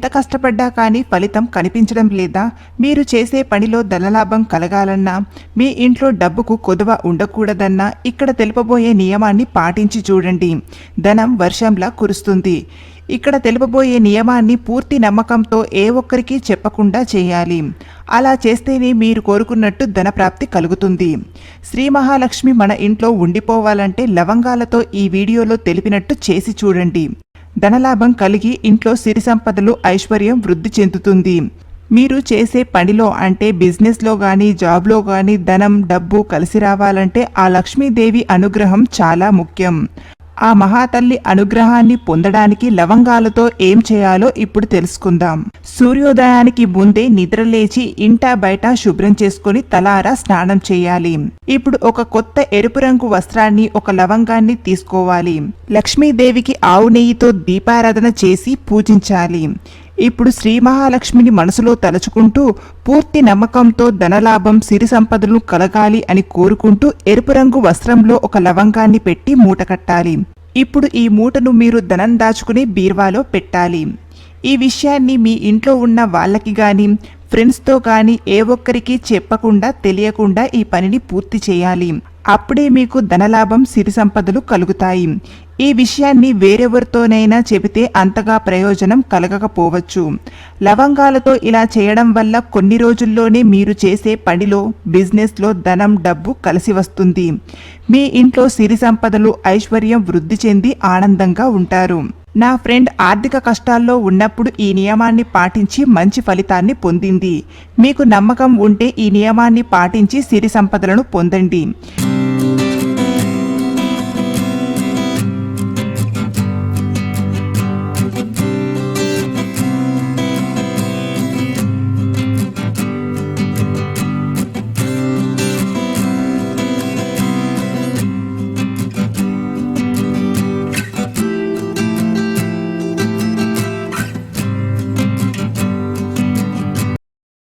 ఎంత కష్టపడ్డా కానీ ఫలితం కనిపించడం లేదా? మీరు చేసే పనిలో ధనలాభం కలగాలన్నా మీ ఇంట్లో డబ్బుకు కొదువ ఉండకూడదన్నా ఇక్కడ తెలుపబోయే నియమాన్ని పాటించి చూడండి. ధనం వర్షంలా కురుస్తుంది. ఇక్కడ తెలుపబోయే నియమాన్ని పూర్తి నమ్మకంతో ఏ ఒక్కరికి చెప్పకుండా చేయాలి. అలా చేస్తేనే మీరు కోరుకున్నట్టు ధనప్రాప్తి కలుగుతుంది. శ్రీ మహాలక్ష్మి మన ఇంట్లో ఉండిపోవాలంటే లవంగాలతో ఈ వీడియోలో తెలిపినట్టు చేసి చూడండి. ధనలాభం కలిగి ఇంట్లో సిరి సంపదలు ఐశ్వర్యం వృద్ధి చెందుతుంది. మీరు చేసే పనిలో అంటే బిజినెస్లో కానీ జాబ్లో కానీ ధనం డబ్బు కలిసి రావాలంటే ఆ లక్ష్మీదేవి అనుగ్రహం చాలా ముఖ్యం. ఆ మహాతల్లి అనుగ్రహాన్ని పొందడానికి లవంగాలతో ఏం చేయాలో ఇప్పుడు తెలుసుకుందాం. సూర్యోదయానికి ముందే నిద్రలేచి ఇంటా బయట శుభ్రం చేసుకుని తలారా స్నానం చేయాలి. ఇప్పుడు ఒక కొత్త ఎరుపు రంగు వస్త్రాన్ని ఒక లవంగాన్ని తీసుకోవాలి. లక్ష్మీదేవికి ఆవు నెయ్యితో దీపారాధన చేసి పూజించాలి. ఇప్పుడు శ్రీ మహాలక్ష్మిని మనసులో తలుచుకుంటూ పూర్తి నమ్మకంతో ధనలాభం సిరి సంపదలు కలగాలి అని కోరుకుంటూ ఎరుపు రంగు వస్త్రంలో ఒక లవంగాన్ని పెట్టి మూట కట్టాలి. ఇప్పుడు ఈ మూటను మీరు ధనం దాచుకుని బీర్వాలో పెట్టాలి. ఈ విషయాన్ని మీ ఇంట్లో ఉన్న వాళ్ళకి కానీ ఫ్రెండ్స్తో కానీ ఏ ఒక్కరికి చెప్పకుండా తెలియకుండా ఈ పనిని పూర్తి చేయాలి. అప్పుడే మీకు ధనలాభం సిరి సంపదలు కలుగుతాయి. ఈ విషయాన్ని వేరెవరితోనైనా చెబితే అంతగా ప్రయోజనం కలగకపోవచ్చు. లవంగాలతో ఇలా చేయడం వల్ల కొన్ని రోజుల్లోనే మీరు చేసే పనిలో బిజినెస్లో ధనం డబ్బు కలిసి వస్తుంది. మీ ఇంట్లో సిరి సంపదలు ఐశ్వర్యం వృద్ధి చెంది ఆనందంగా ఉంటారు. నా ఫ్రెండ్ ఆర్థిక కష్టాల్లో ఉన్నప్పుడు ఈ నియమాన్ని పాటించి మంచి ఫలితాన్ని పొందింది. మీకు నమ్మకం ఉంటే ఈ నియమాన్ని పాటించి సిరి సంపదలను పొందండి.